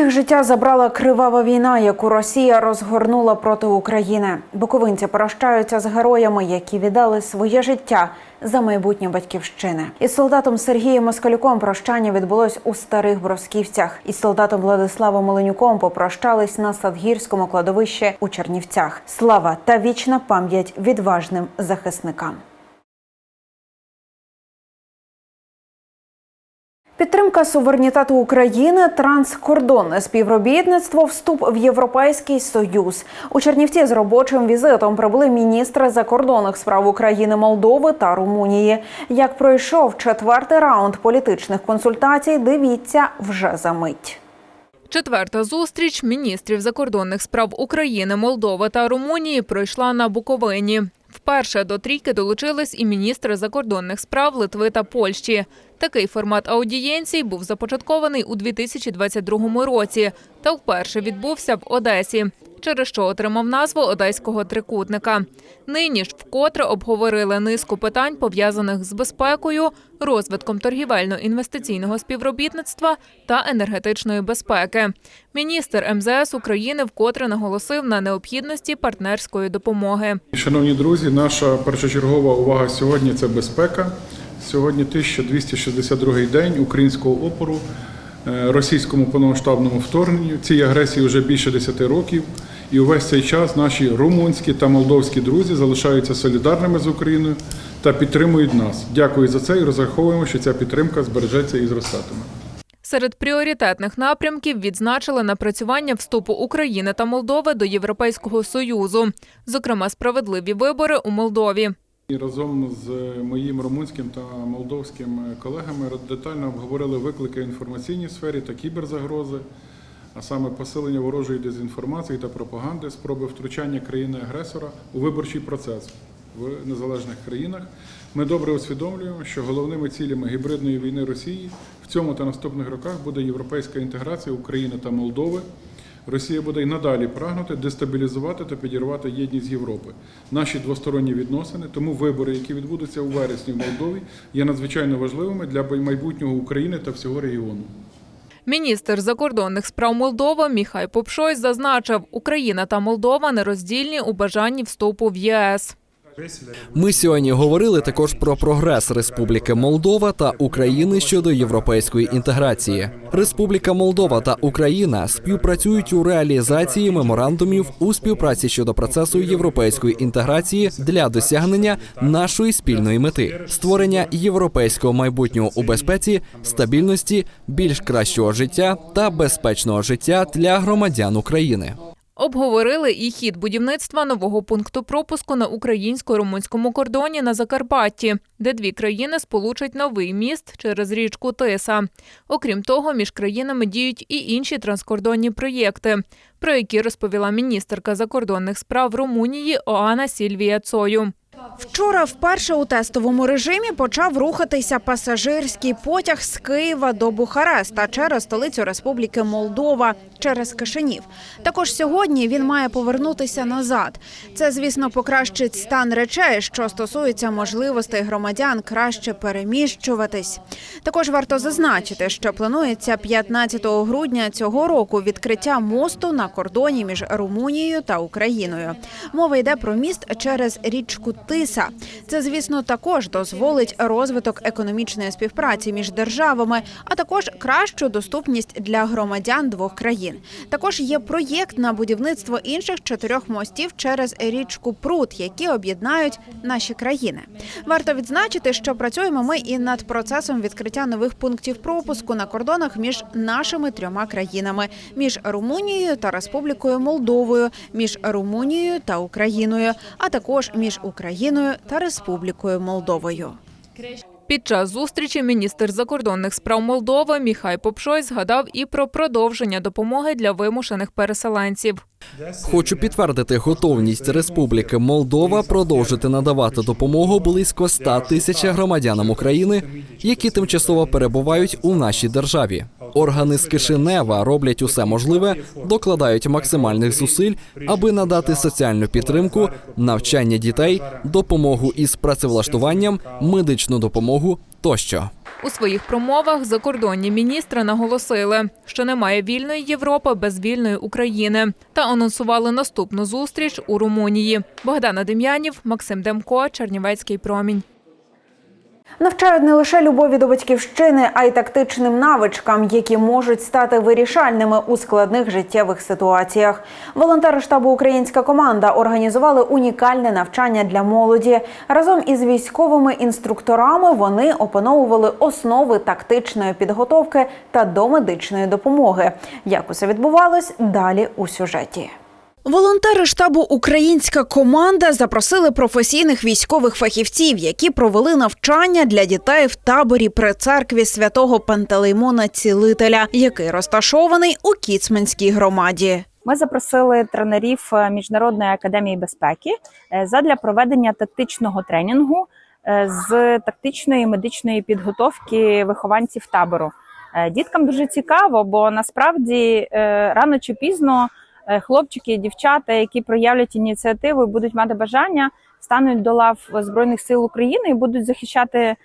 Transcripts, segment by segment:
Їх життя забрала кривава війна, яку Росія розгорнула проти України. Буковинці прощаються з героями, які віддали своє життя за майбутнє батьківщини. Із солдатом Сергієм Москалюком прощання відбулось у старих Бросківцях. Із солдатом Владиславом Оленюком попрощались на Садгірському кладовищі у Чернівцях. Слава та вічна пам'ять відважним захисникам. Підтримка суверенітету України, транскордонне співробітництво, вступ в Європейський Союз. У Чернівці з робочим візитом прибули міністри закордонних справ України, Молдови та Румунії. Як пройшов четвертий раунд політичних консультацій, дивіться вже за мить. Четверта зустріч міністрів закордонних справ України, Молдови та Румунії пройшла на Буковині. Вперше до трійки долучились і міністри закордонних справ Литви та Польщі. Такий формат аудієнцій був започаткований у 2022 році та вперше відбувся в Одесі, через що отримав назву Одеського трикутника. Нині ж вкотре обговорили низку питань, пов'язаних з безпекою, розвитком торгівельно-інвестиційного співробітництва та енергетичної безпеки. Міністр МЗС України вкотре наголосив на необхідності партнерської допомоги. Шановні друзі, наша першочергова увага сьогодні це безпека. Сьогодні 1262 день українського опору е, російському повномасштабному вторгненню. Цій агресії вже більше 10 років. І увесь цей час наші румунські та молдовські друзі залишаються солідарними з Україною та підтримують нас. Дякую за це і розраховуємо, що ця підтримка збережеться і зростатиме. Серед пріоритетних напрямків відзначили напрацювання вступу України та Молдови до Європейського союзу, зокрема справедливі вибори у Молдові. І разом з моїм румунським та молдовським колегами детально обговорили виклики в інформаційній сфері та кіберзагрози, а саме посилення ворожої дезінформації та пропаганди, спроби втручання країни-агресора у виборчий процес в незалежних країнах. Ми добре усвідомлюємо, що головними цілями гібридної війни Росії в цьому та наступних роках буде європейська інтеграція України та Молдови. Росія буде й надалі прагнути дестабілізувати та підірвати єдність Європи. Наші двосторонні відносини, тому вибори, які відбудуться у вересні в Молдові, є надзвичайно важливими для майбутнього України та всього регіону. Міністр закордонних справ Молдови Міхай Попшой зазначив, Україна та Молдова нероздільні у бажанні вступу в ЄС. Ми сьогодні говорили також про прогрес Республіки Молдова та України щодо європейської інтеграції. Республіка Молдова та Україна співпрацюють у реалізації меморандумів у співпраці щодо процесу європейської інтеграції для досягнення нашої спільної мети створення європейського майбутнього у безпеці, стабільності, більш кращого життя та безпечного життя для громадян України. Обговорили і хід будівництва нового пункту пропуску на українсько-румунському кордоні на Закарпатті, де дві країни сполучать новий міст через річку Тиса. Окрім того, між країнами діють і інші транскордонні проєкти, про які розповіла міністерка закордонних справ Румунії Оана Сільвія Цою. Вчора вперше у тестовому режимі почав рухатися пасажирський потяг з Києва до Бухареста через столицю Республіки Молдова через Кишинів. Також сьогодні він має повернутися назад. Це, звісно, покращить стан речей, що стосується можливостей громадян краще переміщуватись. Також варто зазначити, що планується 15 грудня цього року відкриття мосту на кордоні між Румунією та Україною. Мова йде про міст через річку Тиса. Це, звісно, також дозволить розвиток економічної співпраці між державами, а також кращу доступність для громадян двох країн. Також є проєкт на будівництво інших чотирьох мостів через річку Прут, які об'єднають наші країни. Варто відзначити, що працюємо ми і над процесом відкриття нових пунктів пропуску на кордонах між нашими трьома країнами: між Румунією та Республікою Молдовою, між Румунією та Україною, а також між Україною та Республікою Молдовою. Під час зустрічі міністр закордонних справ Молдови Міхай Попшой згадав і про продовження допомоги для вимушених переселенців. Хочу підтвердити готовність Республіки Молдова продовжити надавати допомогу близько 100 тисяч громадянам України, які тимчасово перебувають у нашій державі. Органи з Кишинева роблять усе можливе, докладають максимальних зусиль, аби надати соціальну підтримку, навчання дітей, допомогу із працевлаштуванням, медичну допомогу тощо. У своїх промовах закордонні міністри наголосили, що немає вільної Європи без вільної України, та анонсували наступну зустріч у Румунії. Богдана Дем'янів, Максим Демко, Чернівецький промінь. Навчають не лише любові до батьківщини, а й тактичним навичкам, які можуть стати вирішальними у складних життєвих ситуаціях. Волонтери штабу Українська команда організували унікальне навчання для молоді. Разом із військовими інструкторами вони опановували основи тактичної підготовки та домедичної допомоги. Як усе відбувалось далі у сюжеті. Волонтери штабу Українська команда запросили професійних військових фахівців, які провели навчання для дітей в таборі при церкві святого Пантелеймона Цілителя, який розташований у Кіцманській громаді. Ми запросили тренерів е, Міжнародної академії безпеки е, задля проведення тактичного тренінгу е, з тактичної медичної підготовки вихованців табору. Діткам дуже цікаво, бо насправді рано чи пізно хлопчики і дівчата, які проявлять ініціативу і будуть мати бажання, стануть до лав Збройних сил України і будуть захищати е,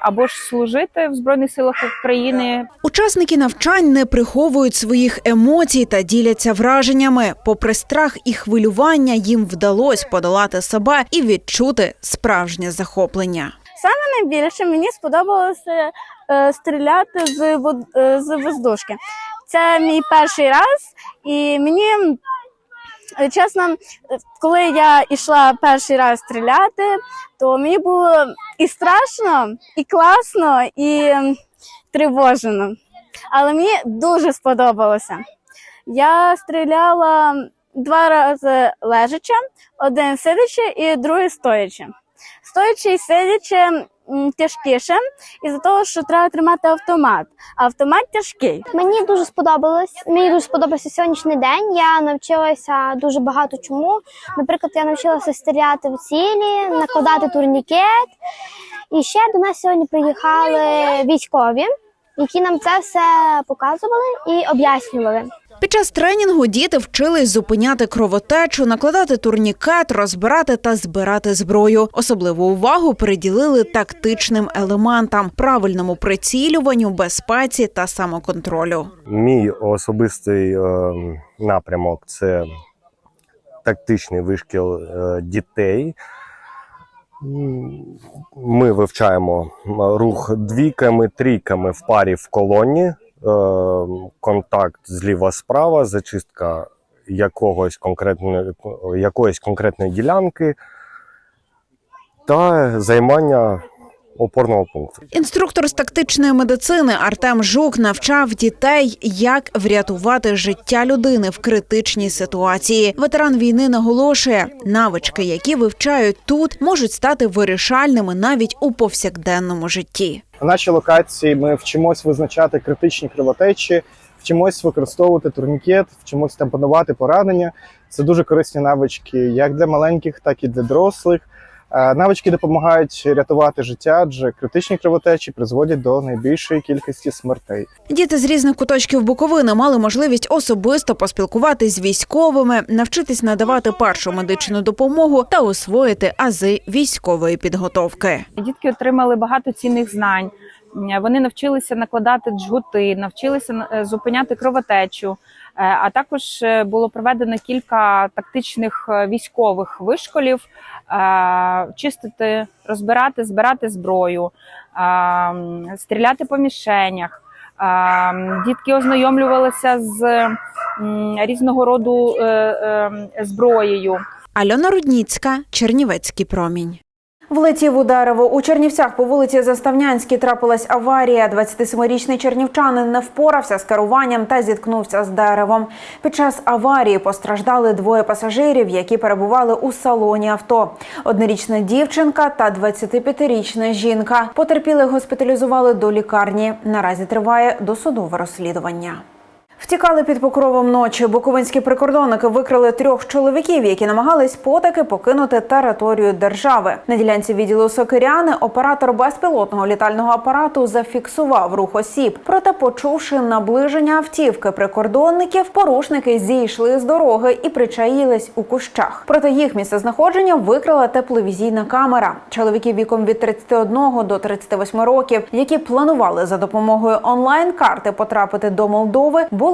або ж служити в Збройних силах України, Учасники навчань не приховують своїх емоцій та діляться враженнями. Попри страх і хвилювання, їм вдалося подолати себе і відчути справжнє захоплення. Саме найбільше мені сподобалося е, стріляти з, е, з воздушки. Це мій перший раз, і мені е, чесно, коли я йшла перший раз стріляти, то мені було і страшно, і класно, і м, тривожено. Але мені дуже сподобалося. Я стріляла два рази лежачи, один сидячи і другий стоячи. Стоячи і сидячи тяжкіше, із-за того, що треба тримати автомат. Автомат тяжкий. Мені дуже сподобалось. Мені дуже сподобався сьогоднішній день. Я навчилася дуже багато чому. Наприклад, я навчилася стріляти в цілі, накладати турнікет. І ще до нас сьогодні приїхали військові, які нам це все показували і об'яснювали. Під час тренінгу діти вчились зупиняти кровотечу, накладати турнікет, розбирати та збирати зброю. Особливу увагу приділили тактичним елементам, правильному прицілюванню, безпеці та самоконтролю. Мій особистий е, напрямок це тактичний вишкіл е, дітей. Ми вивчаємо рух двійками, трійками в парі в колоні, контакт зліва-справа, зачистка якогось конкретної, якоїсь конкретної ділянки та займання опорного пункту. Інструктор з тактичної медицини Артем Жук навчав дітей, як врятувати життя людини в критичній ситуації. Ветеран війни наголошує, навички, які вивчають тут, можуть стати вирішальними навіть у повсякденному житті. На нашій локації ми вчимось визначати критичні кровотечі, вчимось використовувати турнікет, вчимось тампонувати поранення. Це дуже корисні навички як для маленьких, так і для дорослих. Е, Навички допомагають рятувати життя, адже критичні кровотечі призводять до найбільшої кількості смертей. Діти з різних куточків Буковини мали можливість особисто поспілкуватись з військовими, навчитись надавати першу медичну допомогу та освоїти ази військової підготовки. Дітки отримали багато цінних знань. Вони навчилися накладати джгути, навчилися е, зупиняти кровотечу. Е, А також е, було проведено кілька тактичних е, військових вишколів: е, чистити, розбирати, збирати зброю, е, стріляти по мішенях. Е, Дітки ознайомлювалися з різного роду е, е, зброєю. Альона Рудніцька, Чернівецький промінь. Влетів у дерево. У Чернівцях по вулиці Заставнянській трапилась аварія. 27-річний чернівчанин не впорався з керуванням та зіткнувся з деревом. Під час аварії постраждали двоє пасажирів, які перебували у салоні авто. Однорічна дівчинка та 25-річна жінка. Потерпілих госпіталізували до лікарні. Наразі триває досудове розслідування. Втікали під покровом ночі. Буковинські прикордонники викрили трьох чоловіків, які намагались потаки покинути територію держави. На ділянці відділу Сокиряни оператор безпілотного літального апарату зафіксував рух осіб. Проте, почувши наближення автівки прикордонників, порушники зійшли з дороги і причаїлись у кущах. Проте їх місцезнаходження викрила тепловізійна камера. Чоловіків віком від 31 до 38 років, які планували за допомогою онлайн-карти потрапити до Молдови, були